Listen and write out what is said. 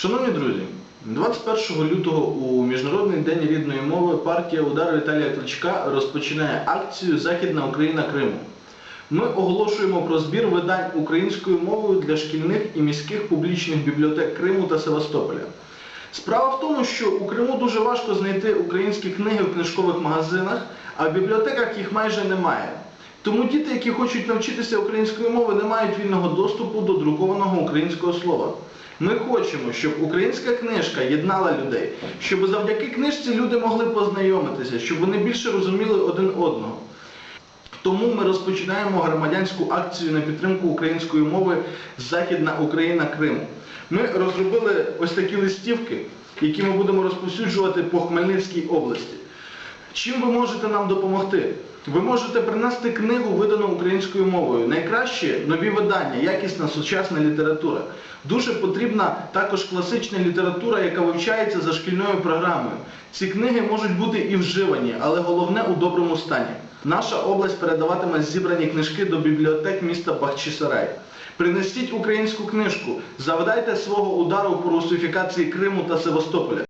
Шановні друзі, 21 лютого у Міжнародний день рідної мови партія Удар Віталія Кличка розпочинає акцію Західна Україна Криму. Ми оголошуємо про збір видань українською мовою для шкільних і міських публічних бібліотек Криму та Севастополя. Справа в тому, що у Криму дуже важко знайти українські книги в книжкових магазинах, а в бібліотеках їх майже немає. Тому діти, які хочуть навчитися української мови, не мають вільного доступу до друкованого українського слова. Ми хочемо, щоб українська книжка єднала людей, щоб завдяки книжці люди могли познайомитися, щоб вони більше розуміли один одного. Тому ми розпочинаємо громадянську акцію на підтримку української мови Західна Україна Криму. Ми розробили ось такі листівки, які ми будемо розповсюджувати по Хмельницькій області. Чим ви можете нам допомогти? Ви можете принести книгу, видану українською мовою. Найкраще нові видання, якісна сучасна література. Дуже потрібна також класична література, яка вивчається за шкільною програмою. Ці книги можуть бути і вживані, але головне у доброму стані. Наша область передаватиме зібрані книжки до бібліотек міста Бахчисарай. Принесіть українську книжку, завдайте свого удару по русифікації Криму та Севастополя.